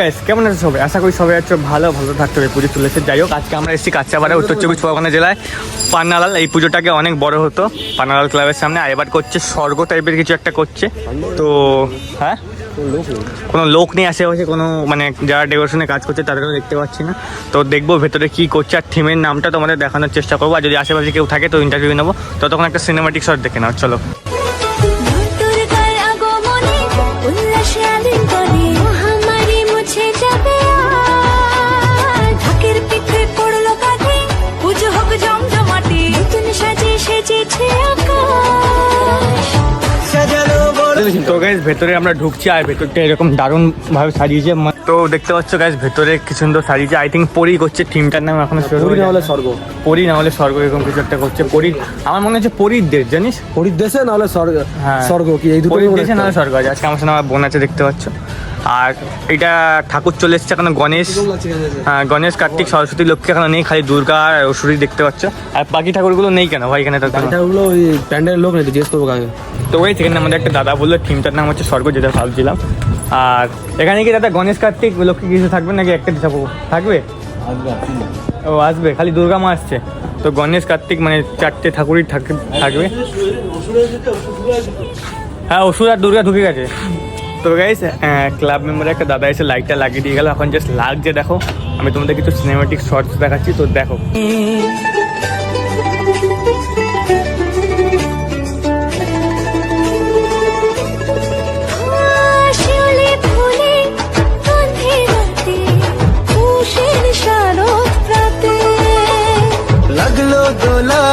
Guys কেমন আছে সবাই? আশা করি সবাই আছো ভালো ভালো থাকতে হবে, পুজো চলেছে। যাই হোক, আজকে আমরা এসেছি কাচ্চাপাড়া উত্তর চব্বিশ পরগনা জেলায়, পান্নালাল। এই পুজোটাকে অনেক বড় হতো, পান্নালাল ক্লাবের সামনে। আর এবার করছে স্বর্গ টাইপের কিছু একটা করছে। তো হ্যাঁ? কোনো লোক নেই আশেপাশে, কোনো মানে যারা ডেকোরেশনে কাজ করছে তাদেরকেও দেখতে পাচ্ছি না। তো দেখব ভেতরে কি করছে, আর থিমের নামটা তোমাদের দেখানোর চেষ্টা করব। আর যদি আশেপাশে কেউ থাকে, তো ইন্টারভিউ নেব। ততক্ষণ একটা সিনেমাটিক শট দেখে নাও, চলো। তো গাইজ ভেতরে আমরা ঢুকছি আর ভেতরটা এরকম দারুণ ভাবে সাজিয়েছে। তো দেখতে পাচ্ছ গাইজ ভেতরে কি সুন্দর সাজিয়েছে। আই থিঙ্ক পরি করছে টিমটার নাম এখন পরি না হলে স্বর্গ। পরি না হলে স্বর্গ এরকম কিছু একটা করছে। পরি আমার মনে হচ্ছে পরির দেশ জানিস? পরির দেশে না হলে স্বর্গ হ্যাঁ। স্বর্গ কি? এই দুটো দেশে না হলে স্বর্গ আছে। আজকে আমার সঙ্গে আমার বোন আছে দেখতে পাচ্ছ? আর এটা ঠাকুর চলে এসছে এখানে গণেশ। হ্যাঁ, গণেশ কার্তিক সরস্বতী লক্ষ্মী এখানে নেই খালি দুর্গা আর অসুরই দেখতে পাচ্ছ। আর বাকি ঠাকুরগুলো নেই কেন? ভাই এখানে ওই প্যান্ডেলের লোক নাকি জিজ্ঞেস করব কাকে? তো ওই সেখানে আমাদের একটা দাদা বলল থিমটার নাম হচ্ছে স্বর্গ যেটা ভাবছিলাম। আর এখানে কি দাদা গণেশ কার্তিক লক্ষ্মী কিছু থাকবে নাকি একটা দিশা থাকবে? ও আসবে খালি দুর্গা মা আসছে। তো গণেশ কার্তিক মানে চারটে ঠাকুরই থাক- থাকবে। হ্যাঁ অসুর আর দুর্গা ঢুকে গেছে। তো গাইস ক্লাব মেম্বারে একটা দাদা এসে লাইটটা লাগিয়ে দিয়ে গেল। এখন জাস্ট লাগছে দেখো। আমি তোমাদের কিছু সিনেমাটিক শর্টস দেখাচ্ছি তো দেখো। লাগল দোলা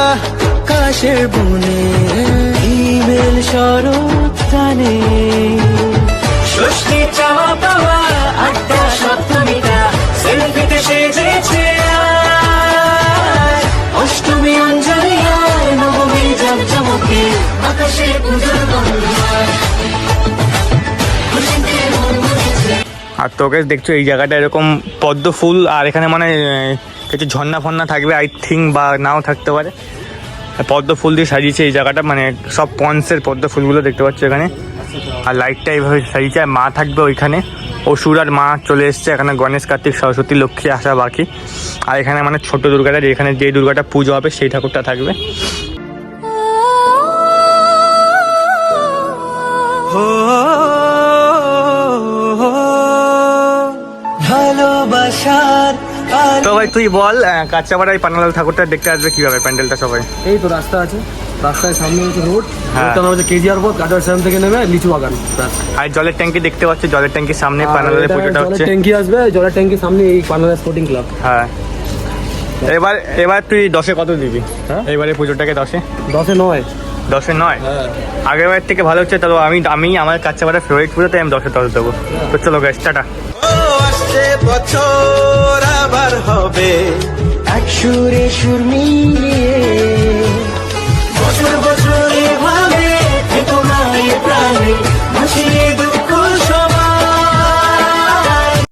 কাশের বনে ইমেল শরৎ আর তো গাইস দেখছ, এই জায়গাটা এরকম পদ্ম ফুল, আর এখানে মানে কিছু ঝর্ণা ফন্না থাকবে আই থিঙ্ক বা নাও থাকতে পারে। পদ্ম ফুল দিয়ে সাজিয়েছে এই জায়গাটা মানে সব পন্সের পদ্ম ফুলগুলো দেখতে পাচ্ছ এখানে। আর লাইটটা এইভাবে সাজিয়েছে, আর মা থাকবে ওইখানে। অসুর আর মা চলে এসছে, এখানে গণেশ, কার্তিক, সরস্বতী, লক্ষ্মী আসা বাকি। আর এখানে মানে ছোট দুর্গাটা, যেখানে যে দুর্গাটা পুজো হবে, সেই ঠাকুরটা থাকবে। ভালোবাসার তো ভাই তুই বল কাঁচাপাড়ায় পানালাল ঠাকুরটা দেখতে আসবে কীভাবে প্যান্ডেলটা সবাই? এই তো রাস্তা আছে রাস্তার সামনে হচ্ছে রোড হ্যাঁ। রোডটা নাম হচ্ছে কেজিআর পথ কাটার স্টেশন থেকে নেমে লিচু বাগান। আর জলের ট্যাঙ্কি দেখতে পাচ্ছি জলের ট্যাঙ্কির সামনে আর পানালালের পুজোটা হচ্ছে। ট্যাঙ্কি আসবে জলের ট্যাঙ্কির সামনে এই পানালা স্পোর্টিং ক্লাব হ্যাঁ। এবার এবার তুই দশে কত দিবি? হ্যাঁ? এবারে পুজোটাকে দশে? দশে নয়। দশে নয়? আগেরবার আগের বার থেকে ভালো হচ্ছে তাহলে আমি আমি আমার কাছে আমার ফেভারিট পুজো তাই আমি দশে দশ দেবো। তো চলো গ্যাস টাটা। বছর আবার হবে। এক সুরে সুর মিলিয়ে